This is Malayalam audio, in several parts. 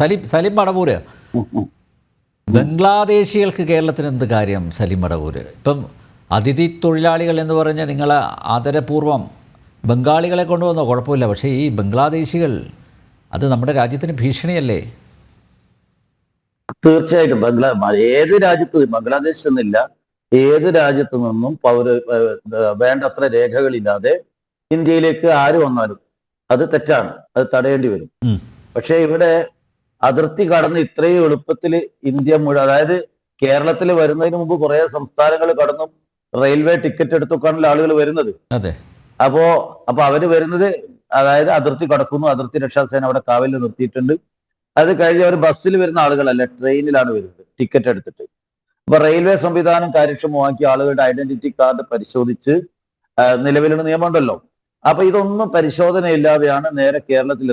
സലീം സലിം മടവൂര്. ബംഗ്ലാദേശികൾക്ക് കേരളത്തിന് എന്ത് കാര്യം സലിം മടവൂര്? ഇപ്പം അതിഥി തൊഴിലാളികൾ എന്ന് പറഞ്ഞാൽ നിങ്ങൾ ആദരപൂർവം ബംഗാളികളെ കൊണ്ടുവന്നോ? കുഴപ്പമില്ല. പക്ഷേ ഈ ബംഗ്ലാദേശികൾ അത് നമ്മുടെ രാജ്യത്തിന് ഭീഷണിയല്ലേ? തീർച്ചയായിട്ടും. ബംഗ്ലാ ഏത് രാജ്യത്ത് ബംഗ്ലാദേശ് എന്നില്ല ഏത് രാജ്യത്തു നിന്നും പൗര വേണ്ടത്ര രേഖകളില്ലാതെ ഇന്ത്യയിലേക്ക് ആര് വന്നാലും അത് തെറ്റാണ്. അത് തടയേണ്ടി വരും. പക്ഷേ ഇവിടെ അതിർത്തി കടന്ന് ഇത്രയും എളുപ്പത്തിൽ ഇന്ത്യ മുഴുവൻ അതായത് കേരളത്തിൽ വരുന്നതിന് മുമ്പ് കുറെ സംസ്ഥാനങ്ങൾ കടന്നും റെയിൽവേ ടിക്കറ്റ് എടുത്തൊക്കെയാണല്ലോ ആളുകൾ വരുന്നത്. അതെ. അപ്പോ അപ്പൊ അവർ വരുന്നത് അതായത് അതിർത്തി കടക്കുന്നു അതിർത്തി രക്ഷാസേന അവിടെ കാവലിൽ നിർത്തിയിട്ടുണ്ട്. അത് കഴിഞ്ഞ് അവർ ബസ്സിൽ വരുന്ന ആളുകളല്ല ട്രെയിനിലാണ് വരുന്നത് ടിക്കറ്റ് എടുത്തിട്ട്. അപ്പൊ റെയിൽവേ സംവിധാനം കാര്യക്ഷമമാക്കി ആളുകളുടെ ഐഡന്റിറ്റി കാർഡ് പരിശോധിച്ച് നിലവിലുള്ള നിയമമുണ്ടല്ലോ. അപ്പൊ ഇതൊന്നും പരിശോധനയില്ലാതെയാണ് നേരെ കേരളത്തിൽ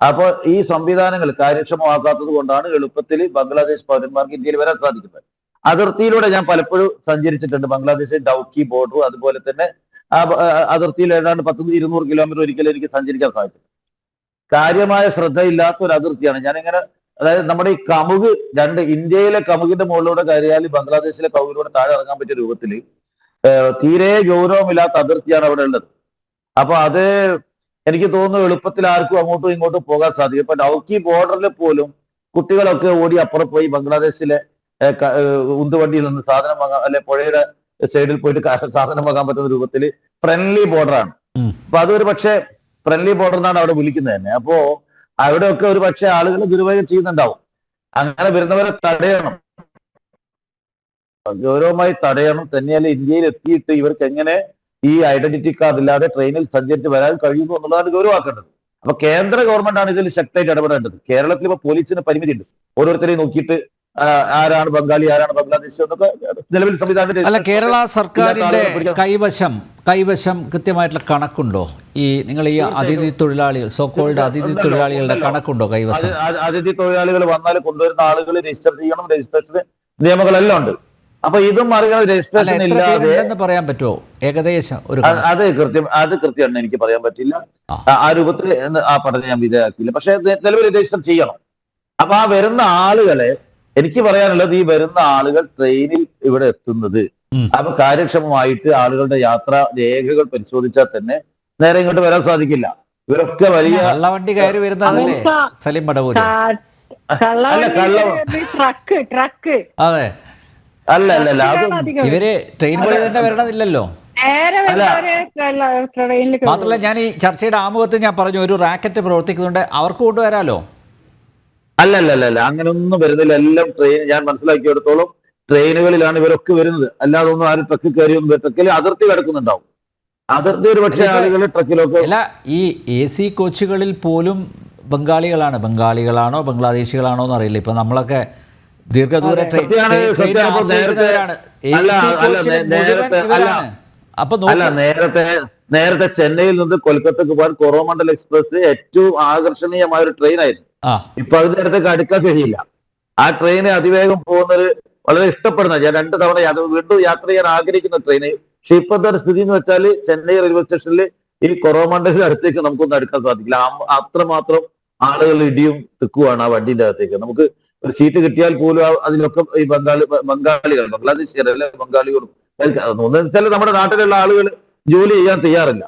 എത്തുന്നത് അപ്പൊ ഈ സംവിധാനങ്ങൾ കാര്യക്ഷമമാക്കാത്തത് കൊണ്ടാണ് എളുപ്പത്തിൽ ബംഗ്ലാദേശ് പൗരന്മാർക്ക് ഇന്ത്യയിൽ വരാൻ സാധിക്കുന്നത്. അതിർത്തിയിലൂടെ ഞാൻ പലപ്പോഴും സഞ്ചരിച്ചിട്ടുണ്ട്. ബംഗ്ലാദേശ് ഡൗക്കി ബോർഡർ അതുപോലെ തന്നെ അതിർത്തിയിൽ ഏതാണ്ട് പത്ത് ഇരുന്നൂറ് കിലോമീറ്റർ ഒരിക്കലും എനിക്ക് സഞ്ചരിക്കാൻ സാധിച്ചു കാര്യമായ ശ്രദ്ധയില്ലാത്ത ഒരു അതിർത്തിയാണ്. ഞാനിങ്ങനെ അതായത് നമ്മുടെ ഈ കമുക് രണ്ട് ഇന്ത്യയിലെ കമുകിന്റെ മുകളിലൂടെ കയറിയാൽ ബംഗ്ലാദേശിലെ കമുകിലൂടെ താഴെ ഇറങ്ങാൻ പറ്റിയ രൂപത്തിൽ തീരെ ഗൗരവമില്ലാത്ത അതിർത്തിയാണ് അവിടെ ഉള്ളത്. അപ്പൊ അത് എനിക്ക് തോന്നുന്നു എളുപ്പത്തിൽ ആർക്കും അങ്ങോട്ടും ഇങ്ങോട്ടും പോകാൻ സാധിക്കും. ഇപ്പൊ ഡൗക്കി ബോർഡറിൽ പോലും കുട്ടികളൊക്കെ ഓടി അപ്പുറം പോയി ബംഗ്ലാദേശിലെ ഉന്തുവണ്ടിയിൽ നിന്ന് സാധനം വാങ്ങാൻ അല്ലെ പുഴയുടെ സൈഡിൽ പോയിട്ട് സാധനം വാങ്ങാൻ പറ്റുന്ന രൂപത്തിൽ ഫ്രണ്ട്ലി ബോർഡറാണ്. അപ്പൊ അതൊരു പക്ഷേ ഫ്രണ്ട്ലി ബോർഡർ എന്നാണ് അവിടെ വിളിക്കുന്നത് തന്നെ. അപ്പോ അവിടെയൊക്കെ ഒരു പക്ഷേ ആളുകൾ ദുരുപയോഗം ചെയ്യുന്നുണ്ടാവും. അങ്ങനെ വരുന്നവരെ തടയണം. ഗൗരവമായി തടയണം. തന്നെയല്ല ഇന്ത്യയിൽ എത്തിയിട്ട് ഇവർക്ക് എങ്ങനെ ഈ ഐഡന്റിറ്റി കാർഡ് ഇല്ലാതെ ട്രെയിനിൽ സഞ്ചരിച്ച് വരാൻ കഴിയുന്നു എന്നുള്ളതാണ് ഗൗരവമാക്കേണ്ടത് അപ്പൊ കേന്ദ്ര ഗവൺമെന്റ് ആണ് ഇതിൽ ശക്തമായിട്ട് ഇടപെടേണ്ടത്. കേരളത്തിൽ ഇപ്പൊ പോലീസിന് പരിമിതി ഉണ്ട് ഓരോരുത്തരെയും നോക്കിയിട്ട് ആരാണ് ബംഗാളി ആരാണ് ബംഗ്ലാദേശ് എന്നൊക്കെ നിലവിൽ സംവിധാനത്തിൽ അല്ല കേരള പിടിക്കാൻ- കൈവശം കൈവശം കൃത്യമായിട്ടുള്ള കണക്കുണ്ടോ? ഈ നിങ്ങൾ ഈ അതിഥി തൊഴിലാളികൾ സോക്കോൾഡ് അതിഥി തൊഴിലാളികളുടെ കണക്കുണ്ടോ കൈവശം? അത് അത് അതിഥി തൊഴിലാളികൾ വന്നാൽ കൊണ്ടുവരുന്ന ആളുകൾ രജിസ്റ്റർ ചെയ്യണം രജിസ്ട്രേഷന് നിയമങ്ങളെല്ലാം ഉണ്ട്. അപ്പൊ ഇതും മറികടന്ന് രജിസ്ട്രേഷൻ ഇല്ലാതെ പറയാൻ പറ്റുമോ? ഏകദേശം ഒരു അത് അത് കൃത്യം അത് കൃത്യമാണ് എനിക്ക് പറയാൻ പറ്റില്ല. ആ. രൂപത്തിൽ ആ പഠനം ഞാൻ വിധേയമാക്കിയില്ല. പക്ഷെ നിലവിൽ രജിസ്റ്റർ ചെയ്യണം. അപ്പൊ ആ വരുന്ന ആളുകളെ എനിക്ക് പറയാനുള്ളത് ഈ വരുന്ന ആളുകൾ ട്രെയിനിൽ ഇവിടെ എത്തുന്നത്. അപ്പൊ കാര്യക്ഷമമായിട്ട് ആളുകളുടെ യാത്രാ രേഖകൾ പരിശോധിച്ചാൽ തന്നെ നേരെ ഇങ്ങോട്ട് വരാൻ സാധിക്കില്ല. ഇവരൊക്കെ വലിയ കള്ളവണ്ടി കയറി വരുന്നതല്ലേ? Salim truck truck. അതെ. അല്ല അല്ല അല്ല അത് അധികം. ഇവർ ട്രെയിൻ വഴി തന്നെ വരണമെന്നില്ലല്ലോ മാത്രമല്ല ഞാൻ ഈ ചർച്ചയുടെ ആമുഖത്ത് ഞാൻ പറഞ്ഞു ഒരു റാക്കറ്റ് പ്രവർത്തിക്കുന്നുണ്ട് അവർക്ക് കൊണ്ടുവരാലോ അല്ല അല്ല അല്ല അല്ല അങ്ങനെ ഒന്നും വരുന്നില്ല. എല്ലാം ട്രെയിൻ ഞാൻ മനസ്സിലാക്കിയെടുത്തോളം ട്രെയിനുകളിലാണ് ഇവരൊക്കെ വരുന്നത്. അല്ലാതെ ഒന്നും ആരും ട്രക്കിൽ കയറിയൊന്നും ട്രക്കിൽ അതിർത്തി കിടക്കുന്നുണ്ടാവും. അതിർത്തി ഒരു പക്ഷേ അല്ല, ആളുകൾ ട്രക്കിലൊക്കെ അല്ല ഈ എ സി കോച്ചുകളിൽ പോലും ബംഗാളികളാണ്. ബംഗാളികളാണോ ബംഗ്ലാദേശികളാണോ എന്നറിയില്ല. ഇപ്പൊ നമ്മളൊക്കെ ദീർഘദൂര ട്രെയിൻ ട്രെയിൻ- ട്രെയിൻ അല്ല, നേരത്തെ- നേരത്തെ നേരത്തെ ചെന്നൈയിൽ നിന്ന് കൊൽക്കത്തക്ക് പോകാൻ കൊറോമണ്ടൽ എക്സ്പ്രസ് ഏറ്റവും ആകർഷണീയമായ ഒരു ട്രെയിൻ ആയിരുന്നു. ഇപ്പൊ അത് നേരത്തേക്ക് അടുക്കാൻ കഴിയില്ല. ആ ട്രെയിന് അതിവേഗം പോകുന്നത് വളരെ ഇഷ്ടപ്പെടുന്ന ഞാൻ രണ്ട് തവണ യാത്ര വീണ്ടും യാത്ര ചെയ്യാൻ ആഗ്രഹിക്കുന്ന ട്രെയിന്. പക്ഷെ ഇപ്പോഴത്തെ ഒരു സ്ഥിതി എന്ന് വെച്ചാൽ ചെന്നൈ റെയിൽവേ സ്റ്റേഷനിൽ ഈ കൊറോമണ്ഡലിന്റെ അടുത്തേക്ക് നമുക്കൊന്നും അടുക്കാൻ സാധിക്കില്ല. അത്രമാത്രം ആളുകൾ ഇടിയും തിക്കുവാണ് ആ വണ്ടിന്റെ അകത്തേക്ക്. നമുക്ക് ഒരു സീറ്റ് കിട്ടിയാൽ പോലും അതിലൊക്കെ ഈ ബംഗാളി ബംഗാളികൾ ബംഗ്ലാദേശിയരല്ലേ ബംഗാളികളും ഒന്നും വെച്ചാൽ നമ്മുടെ നാട്ടിലുള്ള ആളുകൾ ജോലി ചെയ്യാൻ തയ്യാറില്ല.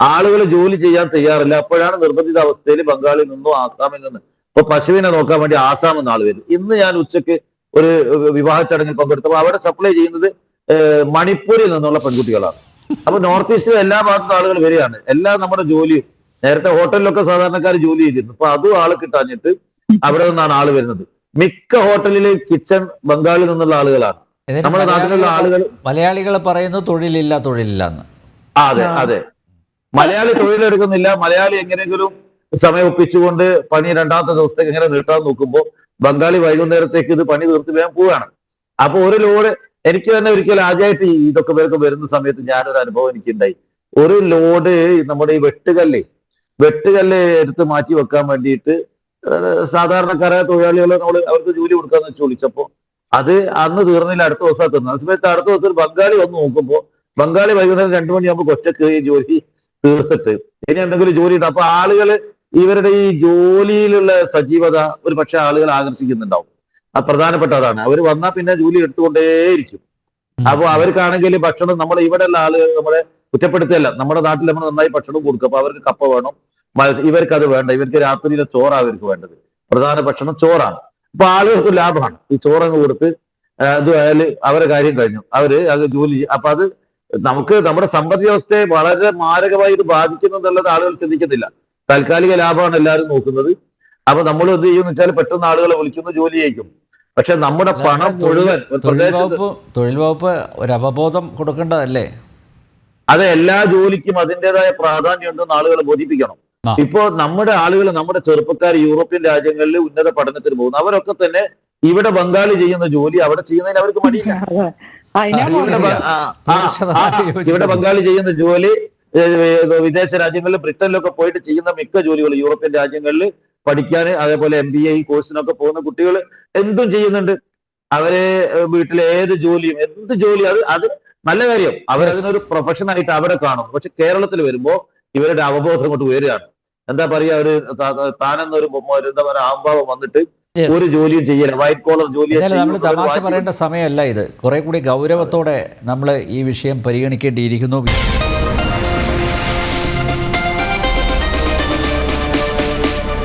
ആളുകൾ ജോലി ചെയ്യാൻ തയ്യാറില്ല. അപ്പോഴാണ് നിർബന്ധിത അവസ്ഥയിൽ ബംഗാളിൽ നിന്നോ ആസാമിൽ നിന്ന് ഇപ്പൊ പശുവിനെ നോക്കാൻ വേണ്ടി ആസാം എന്ന ആൾ വരും. ഇന്ന് ഞാൻ ഉച്ചയ്ക്ക് ഒരു വിവാഹ ചടങ്ങിൽ പങ്കെടുത്തപ്പോൾ അവിടെ സപ്ലൈ ചെയ്യുന്നത് മണിപ്പൂരിൽ നിന്നുള്ള പെൺകുട്ടികളാണ്. അപ്പൊ നോർത്ത് ഈസ്റ്റിലെ എല്ലാ ഭാഗത്തും ആളുകൾ വരികയാണ്. എല്ലാ നമ്മുടെ ജോലിയും നേരത്തെ ഹോട്ടലിലൊക്കെ സാധാരണക്കാർ ജോലി ചെയ്തിരുന്നു. അപ്പൊ അതും ആൾ കിട്ടാഞ്ഞിട്ട് അവിടെ നിന്നാണ് ആൾ വരുന്നത്. മിക്ക ഹോട്ടലിലെ കിച്ചൺ ബംഗാളിൽ നിന്നുള്ള ആളുകളാണ്. നമ്മുടെ നാട്ടിലുള്ള ആളുകൾ മലയാളികൾ പറയുന്നു തൊഴിലില്ല തൊഴിലില്ല എന്ന്. അതെ അതെ. മലയാളി തൊഴിലെടുക്കുന്നില്ല. മലയാളി എങ്ങനെയെങ്കിലും സമയം ഒപ്പിച്ചുകൊണ്ട് പണി രണ്ടാമത്തെ ദിവസത്തേക്ക് എങ്ങനെ നീട്ടാൻ നോക്കുമ്പോൾ ബംഗാളി വൈകുന്നേരത്തേക്ക് ഇത് പണി തീർത്ത് വേഗം പോവുകയാണ്. അപ്പൊ ഒരു ലോഡ് എനിക്ക് തന്നെ ഒരിക്കലും ആദ്യമായിട്ട് ഇതൊക്കെ പേർക്ക് വരുന്ന സമയത്ത് ഞാനൊരു അനുഭവം എനിക്കുണ്ടായി. ഒരു ലോഡ് നമ്മുടെ ഈ വെട്ടുകല്ല് വെട്ടുകല്ല് എടുത്ത് മാറ്റി വെക്കാൻ വേണ്ടിയിട്ട് സാധാരണക്കാരായ തൊഴിലാളികളെ നമ്മൾ അവർക്ക് ജോലി കൊടുക്കാന്ന് വെച്ച് വിളിച്ചപ്പോ അത് അന്ന് തീർന്നില്ല അടുത്ത ദിവസം തീർന്നു. ആ സമയത്ത് അടുത്ത ദിവസം ബംഗാളി വന്ന് നോക്കുമ്പോൾ ബംഗാളി വൈകുന്നേരം രണ്ടു മണിയാകുമ്പോൾ ഒറ്റയ്ക്ക് ഈ ജോലി തീർത്തിട്ട് ഇനി എന്തെങ്കിലും ജോലി ഉണ്ട്. അപ്പൊ ആളുകൾ ഇവരുടെ ഈ ജോലിയിലുള്ള സജീവത ഒരു പക്ഷെ ആളുകൾ ആകർഷിക്കുന്നുണ്ടാവും. അത് പ്രധാനപ്പെട്ട അതാണ്. അവർ വന്നാൽ പിന്നെ ജോലി എടുത്തുകൊണ്ടേയിരിക്കും. അപ്പൊ അവർക്കാണെങ്കിൽ ഭക്ഷണം നമ്മുടെ ഇവിടെയുള്ള ആളുകൾ നമ്മളെ കുറ്റപ്പെടുത്തുകയല്ല. നമ്മുടെ നാട്ടിൽ നമ്മൾ നന്നായി ഭക്ഷണം കൊടുക്കും. അപ്പൊ അവർക്ക് കപ്പ വേണം ഇവർക്ക് അത് വേണ്ട. ഇവർക്ക് രാത്രിയിലെ ചോറാണ് അവർക്ക് വേണ്ടത്. പ്രധാന ഭക്ഷണം ചോറാണ്. അപ്പൊ ആളുകൾക്ക് ലാഭമാണ്. ഈ ചോറങ്ങ് കൊടുത്ത് ഇത് അവരെ കാര്യം കഴിഞ്ഞു. അവർ അത് ജോലി ചെയ്യും. അപ്പൊ അത് നമുക്ക് നമ്മുടെ സമ്പദ് വ്യവസ്ഥയെ വളരെ മാരകമായി ഇത് ബാധിക്കുന്നു എന്നുള്ളത് ആളുകൾ ചിന്തിക്കുന്നില്ല. താൽക്കാലിക ലാഭമാണ് എല്ലാവരും നോക്കുന്നത്. അപ്പൊ നമ്മൾ എന്ത് ചെയ്യുമെന്ന് വെച്ചാൽ പെട്ടെന്ന് ആളുകളെ വിളിക്കുന്നു ജോലി ചെയ്യിക്കും. പക്ഷെ നമ്മുടെ പണം മുഴുവൻ തൊഴിൽ വകുപ്പ് തൊഴിൽ വകുപ്പ് ഒരു അവബോധം കൊടുക്കേണ്ടതല്ലേ? അത് എല്ലാ ജോലിക്കും അതിന്റെതായ പ്രാധാന്യം ഉണ്ടെന്ന് ആളുകളെ ബോധിപ്പിക്കണം. ഇപ്പോ നമ്മുടെ ആളുകൾ നമ്മുടെ ചെറുപ്പക്കാർ യൂറോപ്യൻ രാജ്യങ്ങളിൽ ഉന്നത പഠനത്തിന് പോകുന്നു. അവരൊക്കെ തന്നെ ഇവിടെ ബംഗാളി ചെയ്യുന്ന ജോലി അവിടെ ചെയ്യുന്നതിന് അവർക്ക് മടിയില്ല. ഇവിടെ ബംഗാളി ചെയ്യുന്ന ജോലി വിദേശ രാജ്യങ്ങളിൽ ബ്രിട്ടനിലൊക്കെ പോയിട്ട് ചെയ്യുന്ന മിക്ക ജോലികൾ യൂറോപ്യൻ രാജ്യങ്ങളിൽ പഠിക്കാൻ അതേപോലെ എം ബി എ കോഴ്സിനൊക്കെ പോകുന്ന കുട്ടികൾ എന്തും ചെയ്യുന്നുണ്ട്. അവരെ വീട്ടിലെ ഏത് ജോലിയും എന്ത് ജോലി അത് അത് നല്ല കാര്യം. അവരതിനൊരു പ്രൊഫഷൻ ആയിട്ട് അവിടെ കാണും. പക്ഷെ കേരളത്തിൽ വരുമ്പോ ഇവരുടെ അവബോധം കൊണ്ട് ഉയരുകയാണ്. എന്താ പറയാ ഒരു താനെന്നൊരു എന്താ പറയാ ആംഭാവം വന്നിട്ട് ഒരു ജോലിയും ചെയ്യല വൈറ്റ് കോളർ ജോലി നമ്മൾ തമാശ പറയേണ്ട സമയമല്ല ഇത്. കുറെ കൂടി ഗൗരവത്തോടെ നമ്മൾ ഈ വിഷയം പരിഗണിക്കേണ്ടിയിരിക്കുന്നു.